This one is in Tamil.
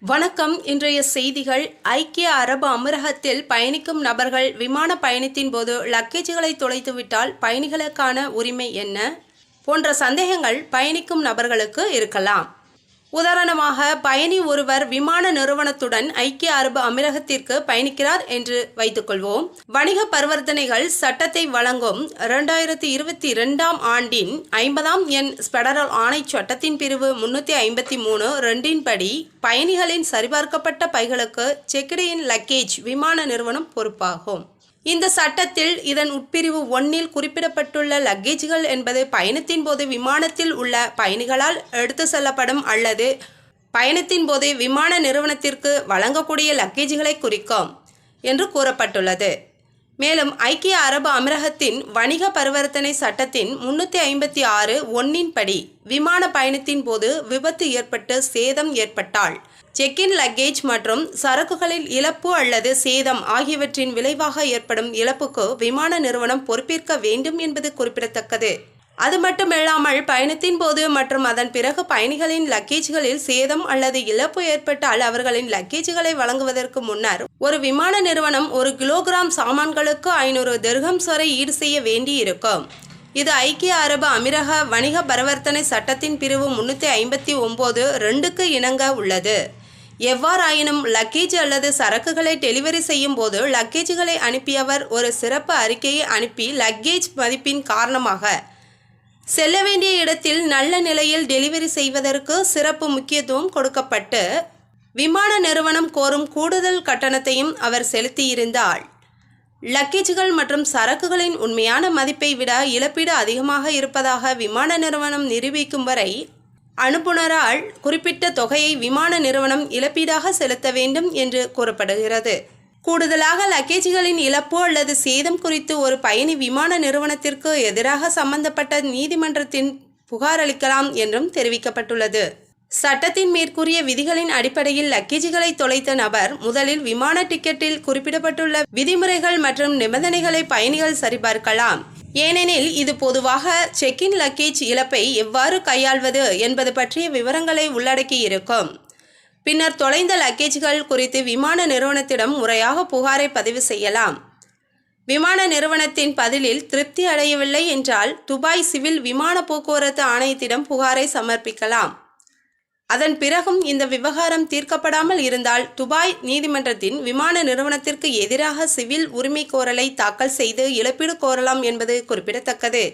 வணக்கம். இன்றைய செய்திகள். ஐக்கிய அரபு அமீரகத்தில் பயணிக்கும் நபர்கள் விமான பயணத்தின் போது லக்கேஜுகளை தொலைத்துவிட்டால் பயணிகளுக்கான உரிமை என்ன? போன்ற சந்தேகங்கள் பயணிக்கும் நபர்களுக்கு இருக்கலாம். உதாரணமாக பயணி ஒருவர் விமான நிறுவனத்துடன் ஐக்கிய அரபு அமீரகத்திற்கு பயணிக்கிறார் என்று வைத்துக்கொள்வோம். வணிக பரிவர்த்தனைகள் சட்டத்தை வழங்கும் இரண்டாயிரத்தி இருபத்தி இரண்டாம் ஆண்டின் ஐம்பதாம் எண் ஸ்பெடரல் ஆணை சட்டத்தின் பிரிவு முன்னூற்றி ஐம்பத்தி மூணு ரெண்டின் படி பயணிகளின் சரிபார்க்கப்பட்ட பைகளுக்கு செக்கிடியின் லக்கேஜ் விமான நிறுவனம் பொறுப்பாகும். இந்த சட்டத்தில் இதன் உட்பிரிவு ஒன்னில் குறிப்பிடப்பட்டுள்ள லக்கேஜ்கள் என்பது பயணத்தின் போது விமானத்தில் உள்ள பயணிகளால் எடுத்து செல்லப்படும் அல்லது பயணத்தின் போது விமான நிறுவனத்திற்கு வழங்கக்கூடிய லக்கேஜ்களை குறிக்கும் என்று கூறப்பட்டுள்ளது. மேலும் ஐக்கிய அரபு அமீரகத்தின் வணிக பரிவர்த்தனை சட்டத்தின் முன்னூற்றி ஐம்பத்தி ஆறு ஒன்னின் படி விமான பயணத்தின் போது விபத்து ஏற்பட்டு சேதம் ஏற்பட்டால். செக்கின் லக்கேஜ் மற்றும் சரக்குகளில் இழப்பு அல்லது சேதம் ஆகியவற்றின் விளைவாக ஏற்படும் இழப்புக்கு விமான நிறுவனம் பொறுப்பேற்க வேண்டும் என்பது குறிப்பிடத்தக்கது. அது மட்டுமில்லாமல் பயணத்தின் போது மற்றும் அதன் பிறகு பயணிகளின் லக்கேஜ்களில் சேதம் அல்லது இழப்பு ஏற்பட்டால் அவர்களின் லக்கேஜ்களை வழங்குவதற்கு முன்னர் ஒரு விமான நிறுவனம் ஒரு கிலோகிராம் சாமான்களுக்கு ஐநூறு திர்ஹம்ஸ் சொரை ஈடு செய்ய வேண்டி இருக்கும் இது ஐக்கிய அரபு அமீரக வணிக பரிவர்த்தனை சட்டத்தின் பிரிவு முன்னூற்றி ஐம்பத்தி ஒம்பது ரெண்டுக்கு இணங்க உள்ளது. எவ்வாறாயினும் லக்கேஜ் அல்லது சரக்குகளை டெலிவரி செய்யும் போது லக்கேஜ்களை அனுப்பியவர் ஒரு சிறப்பு அறிக்கையை அனுப்பி லக்கேஜ் மதிப்பின் காரணமாக செல்ல வேண்டிய இடத்தில் நல்ல நிலையில் டெலிவரி செய்வதற்கு சிறப்பு முக்கியத்துவம் கொடுக்கப்பட்டு விமான நிறுவனம் கோரும் கூடுதல் கட்டணத்தையும் அவர் செலுத்தியிருந்தாள். லக்கேஜ்கள் மற்றும் சரக்குகளின் உண்மையான மதிப்பை விட இழப்பீடு அதிகமாக இருப்பதாக விமான நிறுவனம் நிரூபிக்கும் வரை அனுப்புனரால் குறிப்பிட்ட தொகையை விமான நிறுவனம் இழப்பீடாக செலுத்த வேண்டும் என்று கூறப்படுகிறது. கூடுதலாக லக்கேஜ்களின் இழப்பு அல்லது சேதம் குறித்து ஒரு பயணி விமான நிறுவனத்திற்கு எதிராக சம்பந்தப்பட்ட நீதிமன்றத்தின் புகார் அளிக்கலாம் என்றும் தெரிவிக்கப்பட்டுள்ளது. சட்டத்தின் மேற்கூறிய விதிகளின் அடிப்படையில் லக்கேஜ்களை தொலைத்த நபர் முதலில் விமான டிக்கெட்டில் குறிப்பிடப்பட்டுள்ள விதிமுறைகள் மற்றும் நிபந்தனைகளை பயணிகள் சரிபார்க்கலாம். ஏனெனில் இது பொதுவாக செக்கின் லக்கேஜ் இழப்பை எவ்வாறு கையாள்வது என்பது பற்றிய விவரங்களை உள்ளடக்கியிருக்கும். பின்னர் தொலைந்த லக்கேஜ்கள் குறித்து விமான நிறுவனத்திடம் முறையாக புகாரை பதிவு செய்யலாம். விமான நிறுவனத்தின் பதிலில் திருப்தி அடையவில்லை என்றால் துபாய் சிவில் விமான போக்குவரத்து ஆணையத்திடம் புகாரை சமர்ப்பிக்கலாம். அதன் பிறகும் இந்த விவகாரம் தீர்க்கப்படாமல் இருந்தால் துபாய் நீதிமன்றத்தின் விமான நிறுவனத்திற்கு எதிராக சிவில் உரிமை கோரலை தாக்கல் செய்து இழப்பீடு கோரலாம் என்பது குறிப்பிடத்தக்கது.